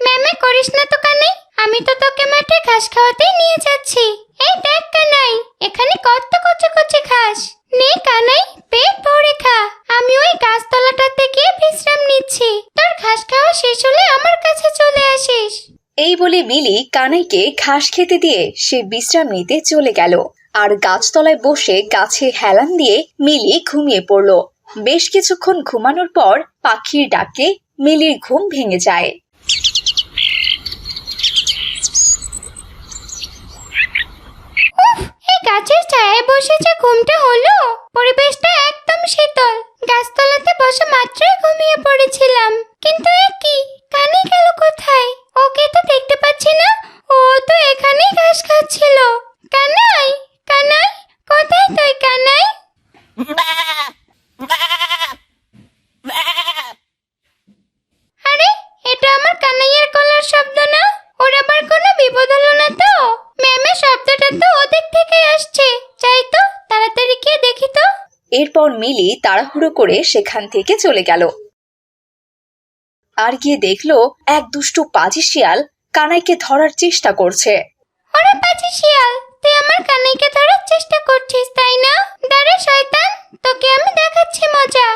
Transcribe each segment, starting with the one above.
ম্যামে করিস না তো কানাই, আমি তো তোকে মাঠে ঘাস খাওয়াতেই নিয়ে যাচ্ছি। এই দেখ কানাই, এখানে কত কচে কচে ঘাস। নে কানাই, পেট ভরে খা। আমি ওই গাছতলাটাতে গিয়ে বিশ্রাম নিচ্ছি। তোর ঘাস খাওয়া শেষ হলে আমার কাছে চলে আসিস। এই বলে মিলি কানাইকে ঘাস খেতে দিয়ে সে বিশ্রাম নিতে চলে গেল। আর গাছতলায় বসে গাছে হেলান দিয়ে মিলি ঘুমিয়ে পড়ল। বেশ কিছুক্ষণ ঘুমানোর পর পাখির ডাকে মিলির ঘুম ভেঙে যায়। এই গাছের ছায়ায় বসে যে ঘুমটা হলো পরিবেশটা একদম শীতল। গাছতলাতে বসে মাত্রই ঘুমিয়ে পড়েছিলাম। কিন্তু এ কি? কানে গেল কোথায়? ওকে তো দেখতে পাচ্ছি না। ও তো এখানেই ঘাস খাচ্ছিল। কানাই কানাই কোথায় তুই কানাই? আরে এটা আমার কানাইয়ের গলার শব্দ না? ওর আবার কোনো বিপদ হলো না তো? ম্যামের শব্দটা তো ওদিক থেকে আসছে। যাই তো তাড়াতাড়ি গিয়ে দেখি তো। এরপর মিলি তাড়াহুড়ো করে সেখান থেকে চলে গেল। আর গিয়ে দেখল এক দুষ্টু পাজি শিয়াল কানাইকে ধরার চেষ্টা করছে। ওরে পাজি শিয়াল তুই আমার কানাইকে ধরার চেষ্টা করছিস তাই না? দাঁড়া শয়তান তোকে আমি দেখাচ্ছি মজা।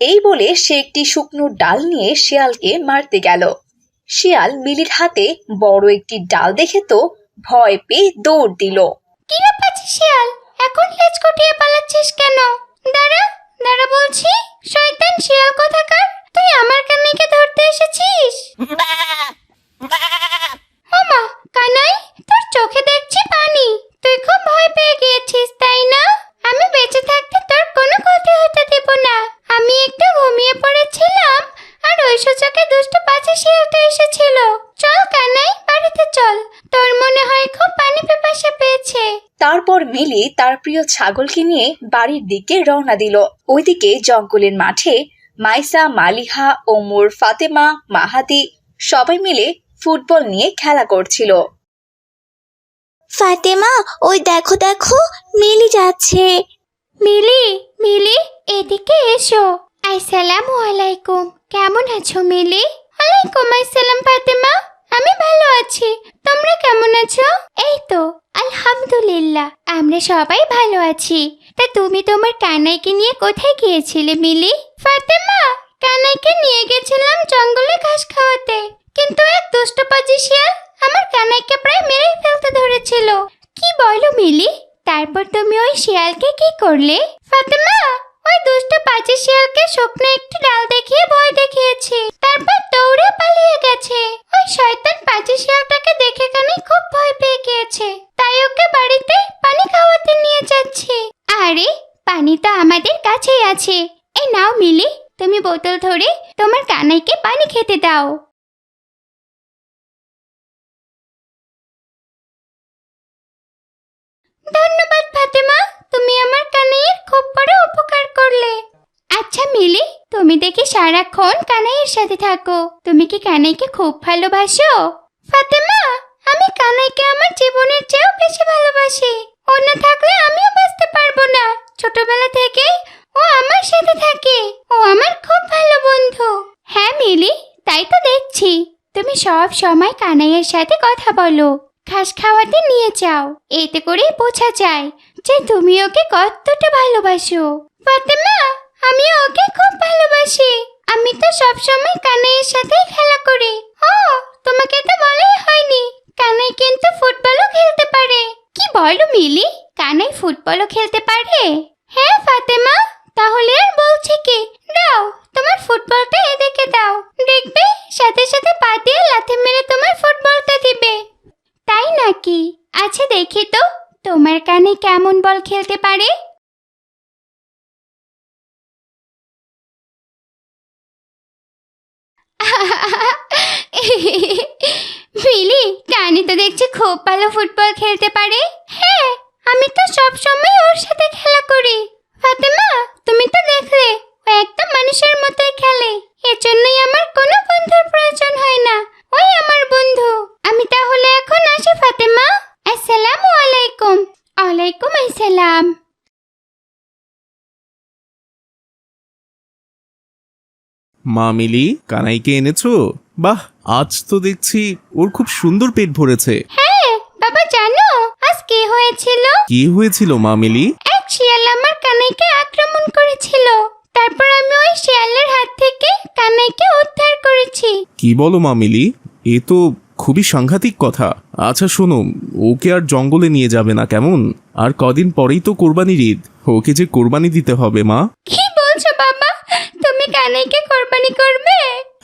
এই বলে সে একটি শুকনো ডাল নিয়ে শিয়ালকে মারতে গেল। শিয়াল মিলির হাতে বড় একটি ডাল দেখে তো ভয় পেয়ে দৌড় দিল। কি রে পাজি শিয়াল? এখন লেজ গুটিয়ে পালাচ্ছিস কেন? দাঁড়া দাঁড়া বলছি শয়তান শিয়াল কোথাকার? তুই আমার কানাইকে ধরতে এসেছিস ওমা কানাই তোর চোখে দেখছি পানি তুই খুব ভয় পেয়ে গিয়েছিস তাই না আমি বেঁচে থাকতে তোর কোনো ক্ষতি হতে দেব না আমি একটু ঘুমিয়ে পড়েছিলাম আর ওই সুযোগে দুষ্ট পাচে শিয়ালটা এসেছিল চল কানাই বাড়িতে চল তোর মনে হয় খুব পানি পিপাসা পেয়েছে তারপর মিলি তার প্রিয় ছাগলকে নিয়ে বাড়ির দিকে রওনা দিল। ওইদিকে জঙ্গলের মাঠে মাইসা, মালিহা, ওমর, ফাতেমা মাহাদি সবাই মিলে ফুটবল নিয়ে খেলা করছিল। ফাতেমা, ওই দেখো দেখো, মিলি যাচ্ছে। মিলি মিলি, এদিকে এসো। আসসালামু আলাইকুম। কেমন আছো মিলি? ওয়ালাইকুম আসসালাম, ফাতেমা। আমি ভালো আছি। তোমরা কেমন আছো? এই তো, আলহামদুলিল্লাহ। আমরা সবাই ভালো আছি। তা তুমি তোমার কানাইকে নিয়ে কোথায় গিয়েছিলে, মিলি? ফাতেমা, কানাইকে নিয়ে গেছিলাম জঙ্গলে ঘাস খাওয়াতে। কিন্তু এক দুষ্ট পাজি শিয়াল আমার কানাইকে প্রায় মেরে ফেলতে ধরেছিল। কি বলো, মিলি? তারপর তুমি ওই শিয়ালকে কি করলে? ফাতেমা ওই দুষ্ট পাজি শিয়ালকে শুকনো একটি ডাল দেখিয়ে ভয় দেখিয়েছি। তারপর দৌড়ে পালিয়ে গেছে। ওই শয়তান পাজি শিয়ালটাকে দেখে কানে খুব ভয় পেয়ে গিয়েছে। তাই ওকে বাড়িতে পানি খাওয়াতে নিয়ে যাচ্ছি। আরে, পানি তো আমাদের কাছেই আছে। এই নাও মিলি, তুমি বোতল ধরে তোমার কানাইকে পানি খেতে দাও ধন্যবাদ ফাতেমা তুমি আমার কানাইয়ের খুব বড় উপকার করলে আচ্ছা মিলি দেখি সারাক্ষণ কানাইয়ের সাথে থাকো। তুমি কি কানাইকে খুব ভালোবাসো? ফাতেমা, আমি কানাইকে আমার জীবনের চেয়েও বেশি ভালোবাসি। ও না থাকলে আমিও বাঁচতে পারব না। ছোটবেলা থেকেই ও আমার সাথে থাকে। ও আমার খুব ভালো বন্ধু। হ্যাঁ মিলি, তাই তো দেখছি। তুমি সব সময় কানাইয়ের সাথে কথা বলো। ঘাস খাওয়াতে নিয়ে যাও। এতে করেই বোঝা যায় যে তুমি ওকে কতটা ভালোবাসো। ফাতেমা আমি ওকে খুব ভালোবাসি। আমি তো সব সময় কানাইয়ের সাথে খেলা করি। ও, তোমাকে তো বলাই হয়নি। কানাই কিন্তু ফুটবলও খেলতে পারে। কি বলো মিলি? কানাই ফুটবলও খেলতে পারে? হ্যাঁ ফাতেমা। তাহলে আর বলছি কি? দাও, তোমার ফুটবলটা এদিকে দাও। দেখবে, সাথে সাথে পা দিয়ে লাথি মেরে তোমার ফুটবলটা দিবে। তাই নাকি? আচ্ছা দেখি তো। তোমার কানে কেমন বল খেলতে পারে? মিলি কানি তো দেখছি খুব ভালো ফুটবল খেলতে পারে। হ্যাঁ আমি তো সব সময় ওর সাথে খেলা করি। ফাতেমা, তুমি তো দেখলে, ও একদম মানুষের মতোই খেলে। এজন্যই আমার কোনো বন্ধুর প্রয়োজন হয় না। ওই আমার বন্ধু। আমি তাহলে এখন আসি, ফাতেমা। আসসালামু আলাইকুম। ওয়ালাইকুম আসসালাম। মা মিলি কানাইকে এনেছো? বাহ আজ তো দেখছি ওর খুব সুন্দর পেট ভরেছে। হ্যাঁ বাবা জানো আজ কি হয়েছিল? কি হয়েছিল মা মিলি? এক শিয়াল আমার কানাইকে আক্রমণ করেছিল। তারপর আমি ওই শিয়ালের হাত থেকে কানাইকে উদ্ধার করেছি। কি বলো মা মিলি? এ তো খুবই সাংঘাতিক কথা। আচ্ছা শোনো ওকে আর জঙ্গলে নিয়ে যাবে না কেমন? আর কদিন পরেই তো কোরবানির ঈদ। ওকে যে কোরবানি দিতে হবে মা। কি বলছো বাবা? তুমি কানাইকে কোরবানি করবে?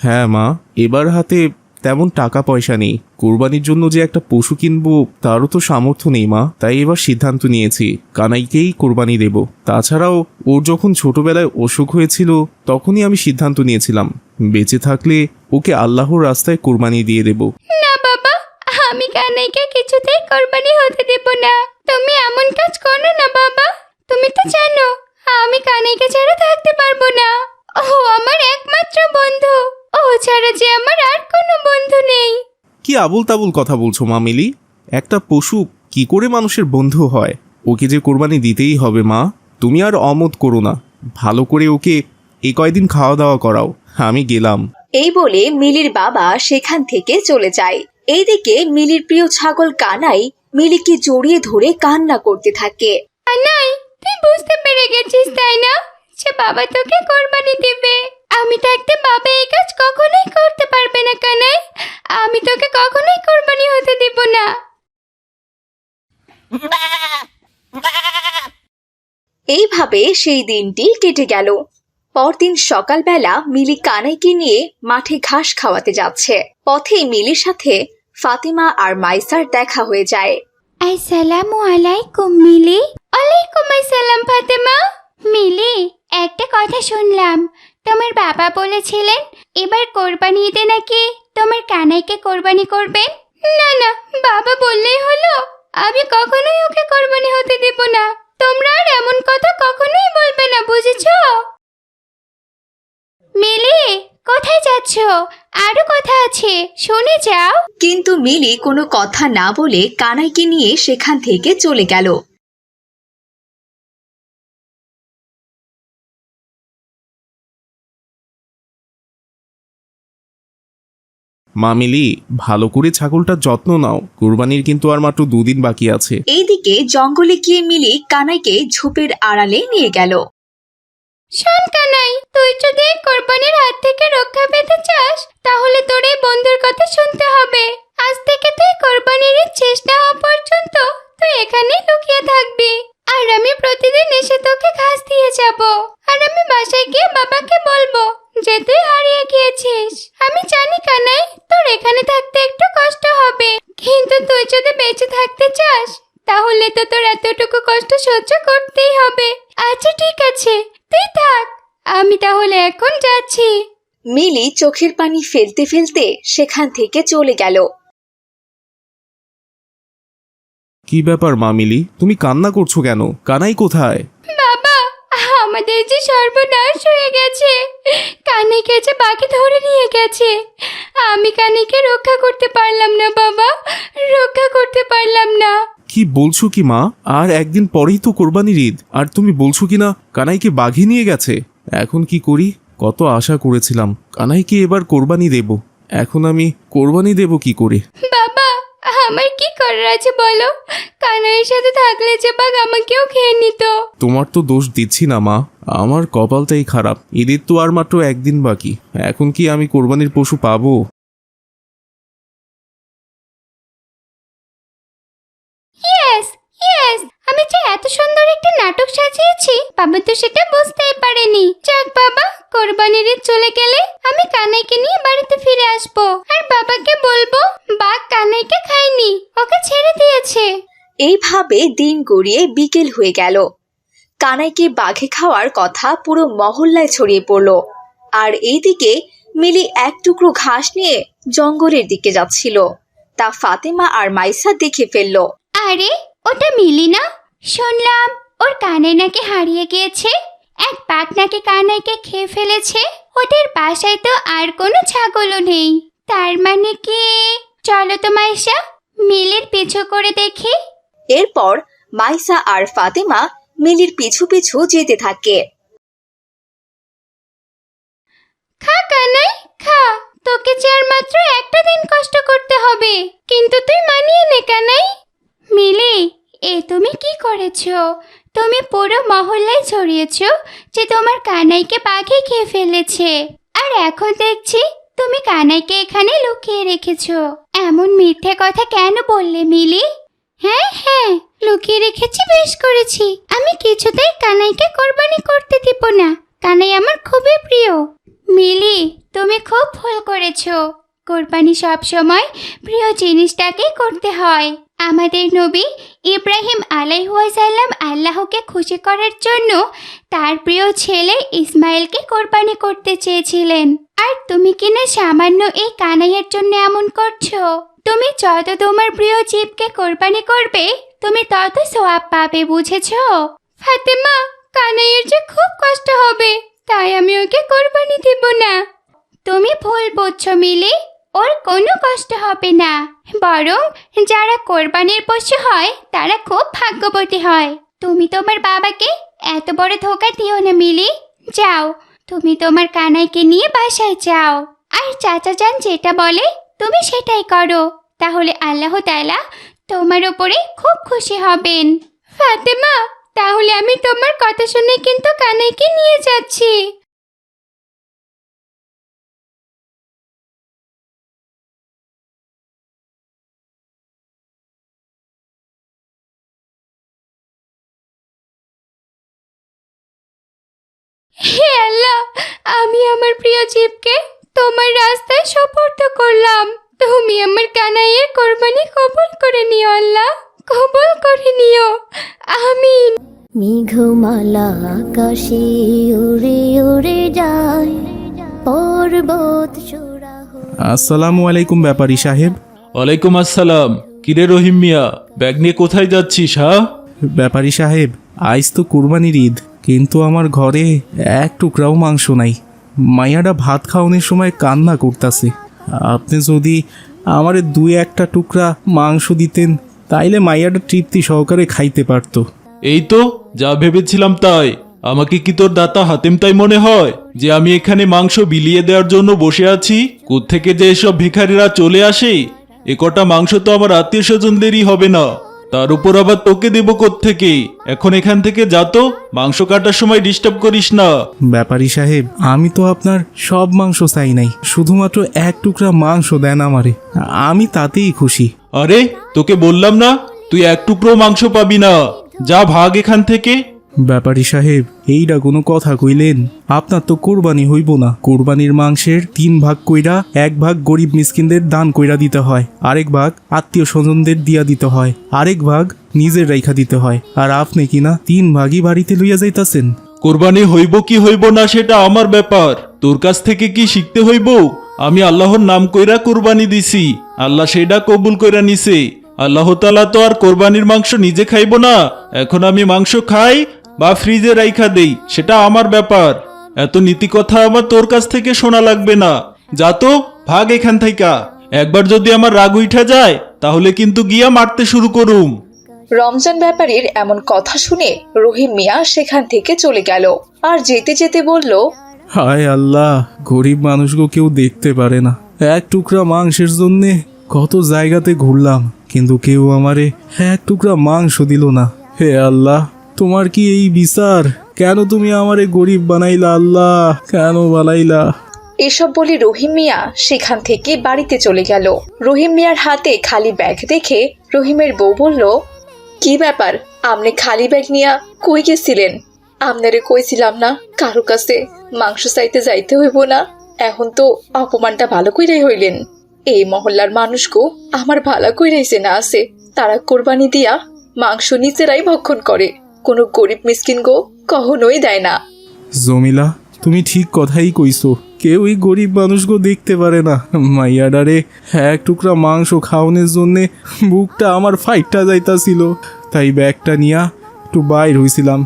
হ্যাঁ মা। এবার হাতে তেমন টাকা পয়সা নেই। কোরবানির জন্য যে একটা পশু কিনবো তারও তো সামর্থ্য নেই মা। তাই এবার সিদ্ধান্ত নিয়েছি কানাইকেই কোরবানি দেব। তাছাড়াও ওর যখন ছোটবেলায় অসুখ হয়েছিল তখনই আমি সিদ্ধান্ত নিয়েছিলাম বেঁচে থাকলে ওকে আল্লাহর রাস্তায় কোরবানি দিয়ে দেব। না বাবা আমি কানাইকে কিছুতেই কোরবানি হতে দেব না। তুমি এমন কাজ করো না বাবা। তুমি তো জানো আমি কানাইকে ছাড়া থাকতে পারব না। ও আমার একমাত্র বন্ধু। ও ছাড়া যে আমার আর কোনো বন্ধু নেই। কি আবুল তাবুল কথা বলছো মা মিলি? একটা পশু কি করে মানুষের বন্ধু হয়? ওকে যে কোরবানি দিতেই হবে মা তুমি আর অমত করো না। ভালো করে ওকে এই কয়দিন খাওয়া দাওয়া করাও। আমি গেলাম। এই বলে মিলির বাবা সেখান থেকে চলে যায়। এইদিকে মিলির প্রিয় ছাগল কানাই মিলিকে জড়িয়ে ধরে কান্না করতে থাকে। আনাই তুই বুঝতে পেরে গেছিস তাই না? সে বাবা তোকে কোরবানি দেবে। আমি থাকতে বাবা এই কাজ কখনোই করতে পারবে না কানাই। আমি তোকে কখনোই কোরবানি হতে দেব না। এইভাবে সেই দিনটি কেটে গেল। পরদিন সকালবেলা মিলি কানাইকে নিয়ে মাঠে ঘাস খাওয়াতে যাচ্ছে। পথেই মিলির সাথে ফাতিমা আর মাইসার দেখা হয়ে যায়। আসসালামু আলাইকুম মিলি। ওয়ালাইকুম আসসালাম ফাতেমা। মিলি, একটা কথা শুনলাম। তোমার বাবা বলেছিলেন, এবার কোরবানি ঈদে নাকি তোমার কানাইকে কোরবানি করবেন? না না, বাবা বললেই হলো। আমি কখনোই ওকে কোরবানি হতে দেব না। তোমরা আর এমন কথা কখনোই বলবে না, বুঝেছ? মিলি, কোথায় যাচ্ছ? আরও কথা আছে, শুনে যাও। কিন্তু মিলি কোনো কথা না বলে কানাইকে নিয়ে সেখান থেকে চলে গেল। মামিলি ভালো করে ছাগলটার যত্ন নাও। কোরবানির কিন্তু আর মাত্র দুদিন বাকি আছে। এইদিকে জঙ্গলে গিয়ে মিলি কানাইকে ঝোপের আড়ালে নিয়ে গেল। শোন কানাই তুই যদি কোরবানির হাত থেকে রক্ষা পেতে চাস তাহলে তোর এই বন্ধুর কথা শুনতে হবে। আজ থেকে তুই কোরবানির শেষ না হওয়া পর্যন্ত তুই এখানেই লুকিয়ে থাকবি। আর আমি প্রতিদিন এসে তোকে ঘাস দিয়ে যাব। আর আমি বাসায় গিয়ে বাবাকে বলব যে তুই হারিয়ে গিয়েছিস। আমি জানি কানাই তোর এখানে থাকতে একটু কষ্ট হবে। কিন্তু তুই যদি বেঁচে থাকতে চাস তাহলে তো তোর এতটুকু কষ্ট সহ্য করতেই হবে। আচ্ছা ঠিক আছে তুই থাক। আমি তাহলে এখন যাচ্ছি। মিলি চোখের পানি ফেলতে ফেলতে সেখান থেকে চলে গেল। কি ব্যাপার মামিলি তুমি কান্না করছ কেন? কানাই কোথায়? বাবা আমাদের যে সর্বনাশ হয়ে গেছে। কানিকে যে বাকি ধরে নিয়ে গেছে। আমি কানিকে রক্ষা করতে পারলাম না বাবা রক্ষা করতে পারলাম না। কি বলছো কি মা? আর একদিন পরেই তো কোরবানির ঈদ। আর তুমি বলছো কি না কানাইকে বাঘে নিয়ে গেছে? এখন কি করি? কত আশা করেছিলাম। কানাইকে এবার কোরবানি দেব। এখন আমি কোরবানি দেব কি করে? বাবা আমার কি করার আছে বলো? কানাইয়ের সাথে থাকলে যে বাঘ আমাকেও খেয়ে নিত। তোমার তো দোষ দিচ্ছি না মা। আমার কপালটাই খারাপ। ঈদের তো আর মাত্র একদিন বাকি। এখন কি আমি কোরবানির পশু পাবো? ইয়েস ইয়েস আমি যে এত সুন্দর একটা নাটক সাজিয়েছি বাবা তো সেটা বুঝতেই পারেনি। যাক বাবা কোরবানির ঈদ চলে গেলে আমি কানাইকে নিয়ে বাড়িতে ফিরে আসব। আর বাবাকে বলব বাঘ কানাইকে খায়নি ওকে ছেড়ে দিয়েছে। এইভাবে দিন গড়িয়ে বিকেল হয়ে গেল। কানাইকে বাঘে খাওয়ার কথা পুরো মহল্লায় ছড়িয়ে পড়ল। আর এইদিকে মিলি এক টুকরো ঘাস নিয়ে জঙ্গলের দিকে যাচ্ছিল। তা ফাতেমা আর মাইসা দেখে ফেলল। আরে ওটা মিলি না? শুনলাম ওর কানে নাকি হারিয়ে গিয়েছে। এক বাঘ নাকি কানাইকে খেয়ে ফেলেছে। ওদের বাসায় তো আর কোনো ছাগলও নেই। তার মানে কি? চলো তো মাইশা মিলির পিছু করে দেখি। এরপর মাইসা আর ফাতেমা মিলির পিছু পিছু যেতে থাকে। খা কানাই খা। তোকে যে আর মাত্র একটা দিন কষ্ট করতে হবে কিন্তু তুই মানিয়ে নে কানাই। মিলি, এ তুমি কি করেছ? তুমি পুরো মহল্লায় ছড়িয়েছো যে তোমার কানাইকে পাখি খেয়ে ফেলেছে। আর এখন দেখছি তুমি কানাইকে এখানে লুকিয়ে রেখেছো। এমন মিথ্যে কথা কেন বললে মিলি? হ্যাঁ হ্যাঁ লুকিয়ে রেখেছি বেশ করেছি। আমি কিছুতেই কানাইকে কোরবানি করতে দিব না। কানাই আমার খুবই প্রিয়। মিলি, তুমি খুব ভুল করেছ। কোরবানি সব সময় প্রিয় জিনিসটাকেই করতে হয়। আমাদের নবী ইব্রাহিম আলাইহাসাল্লাম আল্লাহকে খুশি করার জন্য তার প্রিয় ছেলে ইসমাইলকে কোরবানি করতে চেয়েছিলেন। আর তুমি কিনা সামান্য এই কানাইয়ের জন্য এমন করছ? তুমি যত তোমার প্রিয় জীবকে কোরবানি করবে, তুমি তত সোয়াব পাবে, বুঝেছ? ফাতেমা, কানাইয়ের যে খুব কষ্ট হবে, তাই আমি ওকে কোরবানি দেব না। তুমি ভুল বুঝছ, মিলি। ওর কোনো কষ্ট হবে না। বরং যারা কোরবানির পশু হয়, তারা খুব ভাগ্যবতী হয়। তুমি তোমার বাবাকে এত বড় ধোকা দিও না, মিলি। যাও, তুমি তোমার কানাইকে নিয়ে বাসায় যাও। আর চাচা যান যেটা বলে, তুমি সেটাই করো। তাহলে আল্লাহ তাআলা তোমার উপরে খুব খুশি হবেন। ফাতেমা, তাহলে আমি তোমার কথা শুনে কিন্তু কানাইকে নিয়ে যাচ্ছি। হে আল্লাহ আমি আমার প্রিয় জীবকে তোমার রাস্তায় সুপর্দ করলাম। তুমি আমার কানাইয়ের কোরবানি কবুল করে নিও আল্লাহ কবুল করে নিও। আমিন। মেঘমালা আকাশে উড়ে উড়ে যায় পর্বত চূড়া আসসালামু আলাইকুম ব্যাপারী সাহেব। ওয়ালাইকুম আসসালাম। কিরে রহিম মিয়া ব্যাগ নিয়ে কোথায় যাচ্ছিস হ্যাঁ? ব্যাপারী সাহেব আজ তো কুরবানির ঈদ। কিন্তু আমার ঘরে এক টুকরাও মাংস নাই। মাইয়াটা ভাত খাওয়ানোর সময় কান্না করতেছে। আপনি যদি আমার দুই একটা টুকরা মাংস দিতেন, তাইলে মাইয়াটা তৃপ্তি সহকারে খাইতে পারতো। এই তো, যা ভেবেছিলাম তাই। আমাকে কি তোর দাতা হাতেম তাই মনে হয়? যে আমি এখানে মাংস বিলিয়ে দেওয়ার জন্য বসে আছি? কোত্থেকে যে এসব ভিখারিরা চলে আসে? এ কটা মাংস তো আমার আত্মীয় স্বজনদেরই হবে না। তার উপর আবার তোকে দেবো কোত্থেকে? এখন এখান থেকে যা তো মাংস কাটার সময় ডিস্টার্ব করিস না। ব্যাপারী সাহেব আমি তো আপনার সব মাংস চাই নাই শুধুমাত্র এক টুকরা মাংস দেন আমারে। আমি তাতেই খুশি। আরে তোকে বললাম না তুই এক টুকরো মাংস পাবি না। যা ভাগ এখান থেকে। ব্যাপারী সাহেব এইটা কোনো কথা কইলেন। আপনার তো কোরবানি হইব না। কোরবানির মাংসের তিন ভাগ কইরা এক ভাগ গরিব মিসকিনদের দান কইরা দিতে হয়। আরেক ভাগ আত্মীয় স্বজনদের দিয়া দিতে হয়। আরেক ভাগ নিজের রেখা দিতে হয়। আর আপনি কিনা তিন ভাগই বাড়িতে লইয়া যাইতাছেন? কোরবানি হইব কি হইব না সেটা আমার ব্যাপার। তোর কাছ থেকে কি শিখতে হইব? আমি আল্লাহর নাম কইরা কোরবানি দিছি। আল্লাহ সেটা কবুল কইরা নিছে। আল্লাহ তালা তো আর কোরবানির মাংস নিজে খাইব না। এখন আমি মাংস খাই বা ফ্রিজে রাইখা দেই সেটা আমার ব্যাপার। এত নীতি কথা আমার তোর কাছ থেকে শোনা লাগবে না। যা তো ভাগ এখান থেকে একবার যদি আমার রাগ উঠা যায় তাহলে কিন্তু গিয়া মারতে শুরু করুম। রমজান ব্যাপারীর এমন কথা শুনে রহিম মিয়া সেখান থেকে চলে গেল। আর যেতে যেতে বলল হায় আল্লাহ গরিব মানুষকে কেউ দেখতে পারে না। এক টুকরা মাংসের জন্যে কত জায়গাতে ঘুরলাম কিন্তু কেউ আমারে এক টুকরা মাংস দিল না। হে আল্লাহ তোমার কি এই বিচার? কেন তুমি আমারে গরিব বানাইলা আল্লাহ? কেন বানাইলা? এসব বলে রহিম মিয়া সেখান থেকে বাড়িতে চলে গেল। রহিম মিয়ার হাতে খালি ব্যাগ দেখে রহিমের বউ বলল, কি ব্যাপার? আপনি খালি ব্যাগ নিয়া কই গেছিলেন? আপনারে কইছিলাম না কারও কাছে। মাংস চাইতে যাইতে হইব না। এখন তো অপমানটা ভালো কইরাই হইলেন। এই মহল্লার মানুষগো আমার ভালো কইরাইছে না আছে। তারা কোরবানি দিয়া মাংস নিজেরাই ভক্ষণ করে। কোনো গরিব মিসকিন গো কখনোই দেয় না। জমিলা, তুমি ঠিক কথাই কইছো। কেউ এই গরিব মানুষগো দেখতে পারে না। মাইয়াডারে এক টুকরা মাংস খাওয়ানোর জন্যে বুকটা আমার ফাইটটা যাইতাছিল। তাই ব্যাগটা নিয়া একটু বাইর হইছিলাম।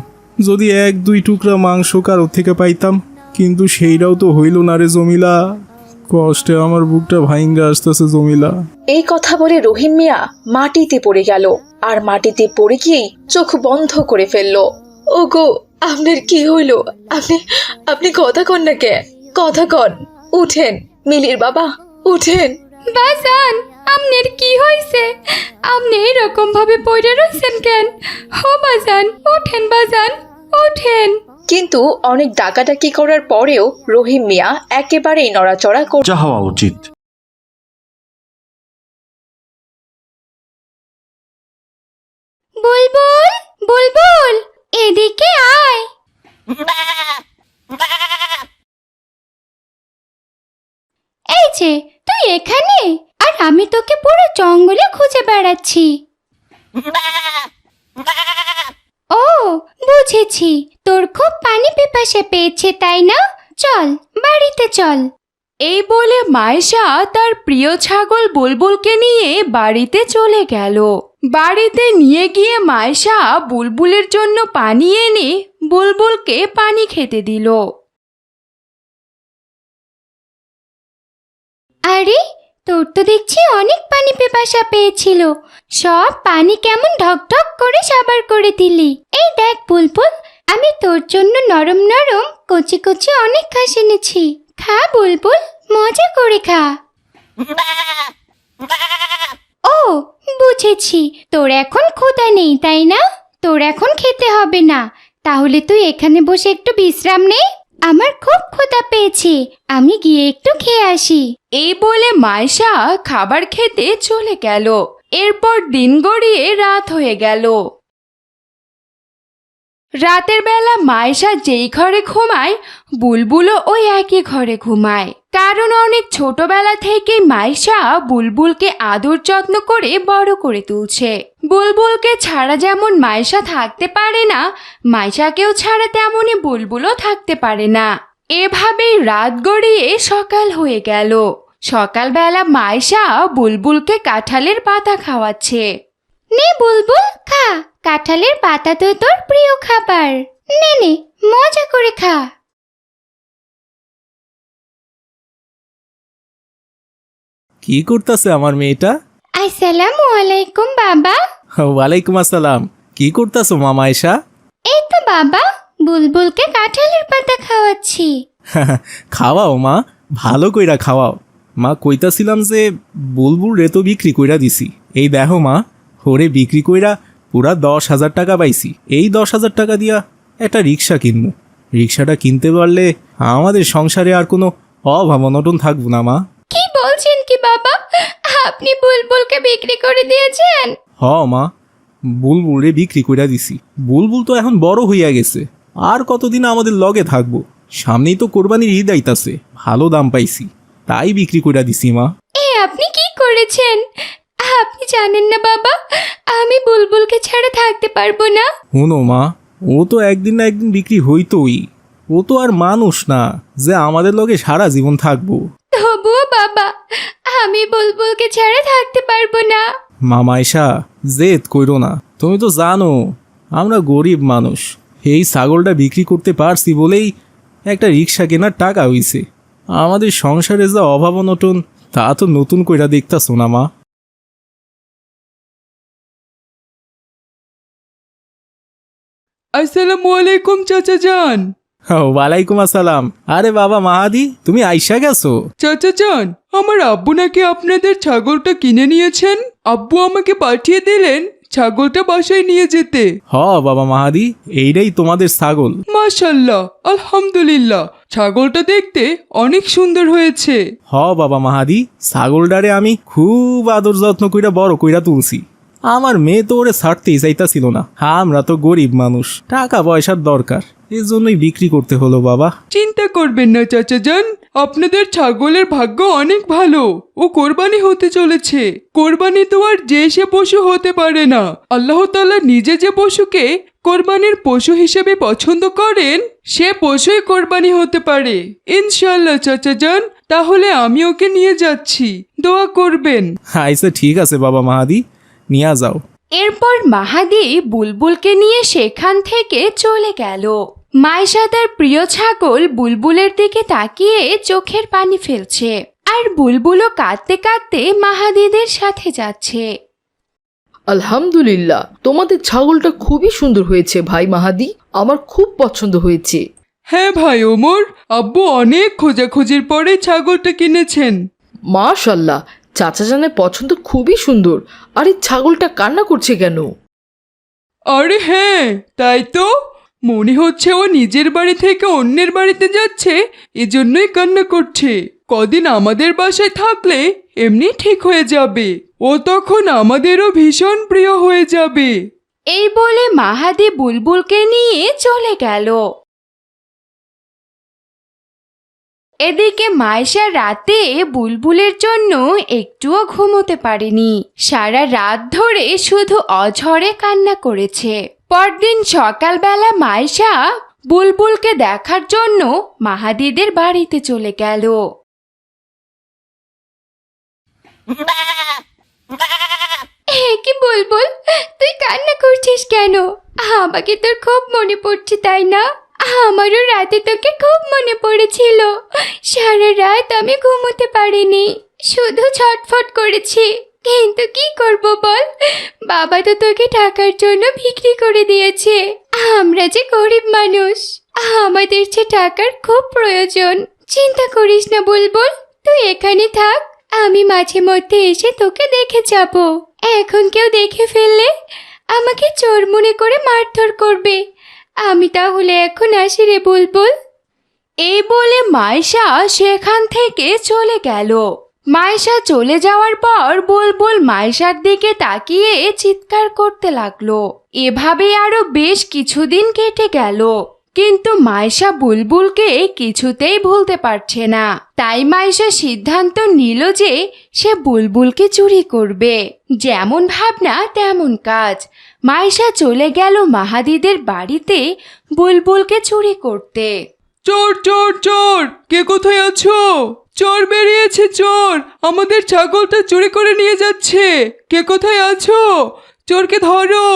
যদি এক দুই টুকরা মাংস কারোর থেকে পাইতাম, কিন্তু সেইটাও তো হইল না রে জমিলা। কষ্টে আমার বুকটা ভাইঙ্গা আসতেছে জমিলা। এই কথা বলে রহিম মিয়া মাটিতে পড়ে গেল আর মাটিতে পড়ে গিয়েই চোখ বন্ধ করে ফেলল। ওগো আপনার কি হইল? আপনি আপনি কথা কন না কে? কথা কন। উঠেন মিলির বাবা উঠেন। বাজান আমনের কি হইছে? আপনি এরকম ভাবে পড়ে রয়েছেন কেন? হ বাজান ওঠেন বাজান ওঠেন কিন্তু অনেক ডাকাডাকি করার পরেও রহিম মিয়া একেবারেই নড়াচড়া কর যা হওয়া উচিত। বুলবুল বুলবুল এদিকে আয়। এই যে তুই এখানে? আর আমি তোকে পুরো জঙ্গলে খুঁজে বেড়াচ্ছি। ও বুঝেছি। তোর খুব পানি পিপাসে পেয়েছে তাই না? চল বাড়িতে চল। এই বলে মায়েশা তার প্রিয় ছাগল বুলবুলকে নিয়ে বাড়িতে চলে গেল। বাড়িতে নিয়ে গিয়ে মায়েশা বুলবুলের জন্য পানি এনে বুলবুলকে পানি খেতে দিল। আরে তোর তো দেখছি অনেক পানি পিপাসা পেয়েছিল। সব পানি কেমন ঢকঢক করে সাবার করে দিলি। এই দেখ বুলবুল, আমি তোর জন্য নরম নরম কচি কচি অনেক ঘাস এনেছি। খা বুলবুল, মজা করে খা। ও, বুঝেছি। তোর এখন ক্ষুধা নেই, তাই না? তোর এখন খেতে হবে না। তাহলে তুই এখানে বসে একটু বিশ্রাম নে। আমার খুব ক্ষুধা পেয়েছে। আমি গিয়ে একটু খেয়ে আসি। এই বলে মায়েশা খাবার খেতে চলে গেল। এরপর দিন গড়িয়ে রাত হয়ে গেল। রাতের বেলা মায়েশা যেই ঘরে ঘুমায়, বুলবুলও ওই একই ঘরে ঘুমায়। কারণ অনেক ছোটবেলা থেকেই মায়েশা বুলবুলকে আদর যত্ন করে বড় করে তুলছে। বুলবুলকে ছাড়া যেমন মায়েশা থাকতে পারে না, মাইশাকেও ছাড়া তেমনই বুলবুলও থাকতে পারে না। এভাবেই রাত গড়িয়ে সকাল হয়ে গেল। সকালবেলা মাইশা বুলবুলকে কাঁঠালের পাতা খাওয়াচ্ছে। নে বুলবুল, খা। কাঁঠালের পাতা তো তোর প্রিয় খাবার। নে নে, মজা করে খা। কি করতেছে আমার মেয়েটা? আসসালামু আলাইকুম বাবা। ওয়ালাইকুম আসসালাম। কি করতেছো মামা এসা? এই তো বাবা বুলবুলকে কাঁঠালের পাতা খাওয়াচ্ছি। খাওয়াও মা। ভালো কইরা খাওয়াও। মা কইতাছিলাম যে বুলবুল রে তো বিক্রি কইরা দিছি। এই দেখো মা হরে বিক্রি কইরা পুরা দশ হাজার টাকা পাইছি। এই দশ হাজার টাকা দিয়া একটা রিক্সা কিনবো। রিক্সাটা কিনতে পারলে আমাদের সংসারে আর কোনো অভাব অনটন থাকব না মা। কি বলছেন কি বাবা আপনি বুলবুলকে বিক্রি করে দিয়েছেন? হ মা বুলবুল রে বিক্রি কইরা দিছি। বুলবুল তো এখন বড় হইয়া গেছে। আর কতদিন আমাদের লগে থাকব? সামনেই তো কোরবানির ঈদ আইতাছে ভালো দাম পাইছি। তাই বিক্রি কইরা দিছি মা। এ আপনি কি করেছেন? আপনি জানেন না বাবা আমি বুলবুলকে ছাড়া থাকতে পারব না। হুনো মা ও তো একদিন না একদিন বিক্রি হইতই। ও তো আর মানুষ না যে আমাদের লগে সারা জীবন থাকব। তবুও বাবা আমি বুলবুলকে ছাড়া থাকতে পারব না। মামা এসা জেদ কইরো না। তুমি তো জানো আমরা গরিব মানুষ। এই ছাগলটা বিক্রি করতে পারছি বলেই একটা রিক্সা কেনার টাকা হইছে। আমাদের সংসারে যা অভাব অনটন তা তো নতুন কইরা দেখতাছো না মা। আসসালামু আলাইকুম চাচা যান ওয়ালাইকুম আসসালাম। আরে বাবা মাহাদি তুমি আইসা গেছো? চাচা যান আমার আব্বু নাকি আপনাদের ছাগলটা কিনে নিয়েছেন? আব্বু আমাকে পাঠিয়ে দিলেন ছাগলটা বাসায় নিয়ে যেতে। হ বাবা মাহাদি এইটাই তোমাদের ছাগল। মাশাল্লাহ আলহামদুলিল্লাহ। ছাগলটা দেখতে অনেক সুন্দর হয়েছে। হ বাবা মাহাদি ছাগলডারে আমি খুব আদর যত্ন কইরা বড় কইরা তুলছি। আমার মেয়ে তো ওরে ছাড়তেই চাইতাছিল না। আমরা তো গরিব মানুষ টাকা পয়সার দরকার। এই জন্যই বিক্রি করতে হলো বাবা। চিন্তা করবেন না চাচা যান আপনাদের ছাগলের ভাগ্য অনেক ভালো। ও কোরবানি হতে চলেছে। কোরবানি তো আর যে সে পশু হতে পারে না। আল্লাহ তাআলা নিজে যে পশুকে কোরবানির পশু হিসেবে পছন্দ করেন সে পশুই কোরবানি হতে পারে। ইনশাল্লাহ চাচা যান তাহলে আমি ওকে নিয়ে যাচ্ছি। দোয়া করবেন। আইসে ঠিক আছে বাবা মাহাদি। নিয়ে যাও। এরপর মাহাদি বুলবুলকে নিয়ে সেখান থেকে চলে গেল। মাইশা তার প্রিয় ছাগল বুলবুলের দিকে তাকিয়ে চোখের পানি ফেলছে আর বুলবুলও কাঁদতে কাঁদতে মাহাদিদের সাথে যাচ্ছে। আলহামদুলিল্লাহ তোমাদের ছাগলটা খুবই সুন্দর হয়েছে ভাই মাহাদি আমার খুব পছন্দ হয়েছে। হ্যাঁ ভাই ওমর আব্বু অনেক খোঁজাখুঁজির পরে ছাগলটা কিনেছেন। মাশাল্লাহ চাচা জানের পছন্দ খুবই সুন্দর। আর এই ছাগলটা কান্না করছে কেন? আরে হ্যাঁ তাই তো। মনে হচ্ছে ও নিজের বাড়ি থেকে অন্যের বাড়িতে যাচ্ছে এজন্যই কান্না করছে। কদিন আমাদের বাসায় থাকলে এমনি ঠিক হয়ে যাবে। ও তখন আমাদেরও ভীষণ প্রিয় হয়ে যাবে। এই বলে মাহাদি বুলবুলকে নিয়ে চলে গেল। এদিকে মাইশা রাতে বুলবুলের জন্য একটুও ঘুমোতে পারেনি। সারা রাত ধরে শুধু অঝরে কান্না করেছে। পরদিন সকালবেলা মাইশা বুলবুলকে দেখার জন্য মাহাদিদের বাড়িতে চলে গেল। কি বুলবুল? তুই কান্না করছিস কেন? আমাকে তোর খুব মনে পড়ছে তাই না? আমারও রাতে তোকে খুব মনে পড়েছিল। সারা রাত আমি ঘুমোতে পারিনি। শুধু ছটফট করেছি। কিন্তু কি করব বল? বাবা তো তোকে টাকার জন্য বিক্রি করে দিয়েছে। আমরা যে গরিব মানুষ। আমাদের যে টাকার খুব প্রয়োজন। চিন্তা করিস না বুলবুল। তুই এখানে থাক। আমি মাঝে মধ্যে এসে তোকে দেখে যাব। এখন কেউ দেখে ফেললে আমাকে চোর মনে করে মারধর করবে। আমি তাহলে এখন আসি রে বুলবুল। এই বলে মাইশা সেখান থেকে চলে গেল। মাইশা চলে যাওয়ার পর বুলবুল মাইশার দিকে তাকিয়ে চিৎকার করতে লাগল। এভাবে আরও বেশ কিছুদিন কেটে গেল। কিন্তু মাইশা বুলবুলকে কিছুতেই ভুলতে পারছে না। তাই মাইশা সিদ্ধান্ত নিল যে সে বুলবুলকে চুরি করবে। যেমন ভাবনা, তেমন কাজ। মাইশা চলে গেল মাহাদিদের বাড়িতে বুলবুলকে চুরি করতে। চোর চোর চোর! কে কোথায় আছো? চোর বেরিয়েছে চোর! আমাদের ছাগলটা চুরি করে নিয়ে যাচ্ছে। কে কোথায় আছো? চোরকে ধরো!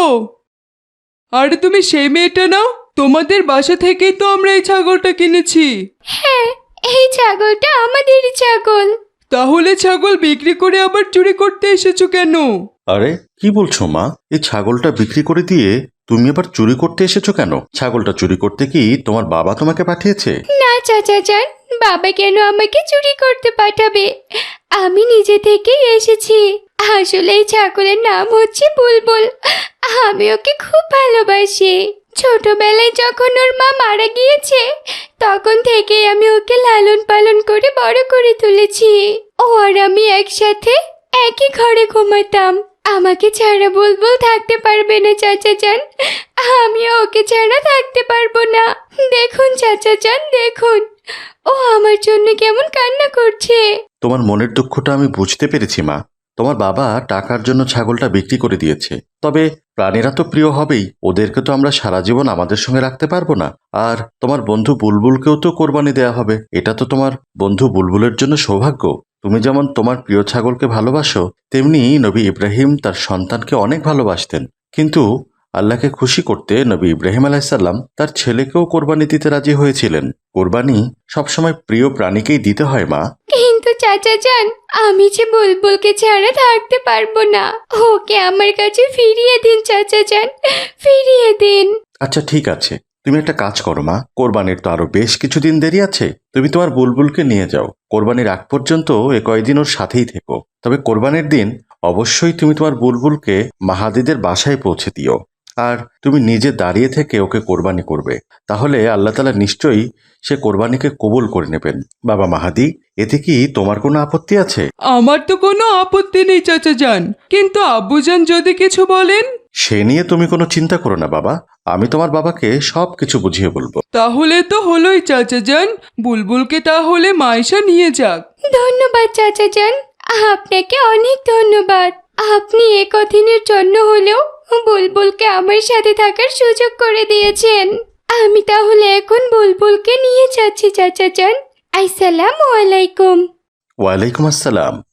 আরে তুমি সেই মেয়েটা নাও তোমাদের বাসা থেকেই তো আমরা এই ছাগলটা কিনেছি। হ্যাঁ এই ছাগলটা আমাদেরই ছাগল। তাহলে ছাগল বিক্রি করে আবার চুরি করতে এসেছ কেন? আরে কি বলছো মা? এই ছাগলটা বিক্রি করে দিয়ে তুমি আবার চুরি করতে এসেছ কেন? ছাগলটা চুরি করতে কি তোমার বাবা তোমাকে পাঠিয়েছে? না চাচা যান বাবা কেন আমাকে চুরি করতে পাঠাবে? আমি নিজে থেকেই এসেছি। আসলে এই ছাগলের নাম হচ্ছে বুলবুল। আমি ওকে খুব ভালোবাসি। ছোটবেলায় যখন ওর মা মারা গিয়েছে, তখন থেকেই আমি ওকে লালন পালন করে বড় করে তুলেছি। ও আর আমি একসাথে একই ঘরে ঘুমাতাম। আমাকে ছাড়া বুলবুল থাকতে পারবে না চাচা যান আমি ওকে ছাড়া থাকতে পারব না। দেখুন চাচা যান দেখুন। ও আমার জন্য কেমন কান্না করছে। তোমার মনের দুঃখটা আমি বুঝতে পেরেছি, মা। তোমার বাবা টাকার জন্য ছাগলটা বিক্রি করে দিয়েছে। তবে প্রাণীরা তো প্রিয় হবেই, ওদেরকে তো আমরা সারা জীবন আমাদের সঙ্গে রাখতে পারব না। আর তোমার বন্ধু বুলবুলকেও তো কোরবানি দেয়া হবে। এটা তো তোমার বন্ধু বুলবুলের জন্য সৌভাগ্য। তুমি যেমন তোমার প্রিয় ছাগলকে ভালোবাসো, তেমনি নবী ইব্রাহিম তার সন্তানকে অনেক ভালোবাসতেন। কিন্তু আল্লাহকে খুশি করতে নবী ইব্রাহিম আলাইসাল্লাম তার ছেলেকেও কোরবানি দিতে রাজি হয়েছিলেন। কোরবানি সবসময় প্রিয় প্রাণীকেই দিতে হয় মা। কিন্তু চাচা যান আমি যে বুলবুলকে ছাড়া থাকতে পারব না। ওকে আমার কাছে ফিরিয়ে দিন চাচা যান ফিরিয়ে দিন। আচ্ছা ঠিক আছে। তুমি একটা কাজ করো মা। কোরবানির তো আরও বেশ কিছুদিন দেরি আছে। তুমি তোমার বুলবুলকে নিয়ে যাও। কোরবানির আগ পর্যন্ত এ কয়দিন ওর সাথেই থেকো। তবে কোরবানির দিন অবশ্যই তুমি তোমার বুলবুলকে মাহাদিদের বাসায় পৌঁছে দিও। আর তুমি নিজে দাঁড়িয়ে থেকে ওকে কোরবানি করবে। তাহলে আল্লাহ তালা নিশ্চয়ই সে কোরবানিকে কবুল করে নেবেন। বাবা মাহাদি এতে কি তোমার কোনো আপত্তি আছে? আমার তো কোনো আপত্তি নেই চাচা যান কিন্তু আব্বুজান যদি কিছু বলেন? সে নিয়ে তুমি কোনো চিন্তা করো না বাবা। আমি তোমার বাবাকে সব কিছু বুঝিয়ে বলব। তাহলে তো হলোই চাচা যান বুলবুলকে তাহলে মাইশা নিয়ে যাক। ধন্যবাদ চাচা যান আপনাকে অনেক ধন্যবাদ। আপনি এ কদিনের জন্য হলেও বুলবুলকে আমার সাথে থাকার সুযোগ করে দিয়েছেন। আমি তাহলে এখন বুলবুলকে নিয়ে যাচ্ছি, চাচা যান আসসালামু আলাইকুম। ওয়ালাইকুম আসসালাম।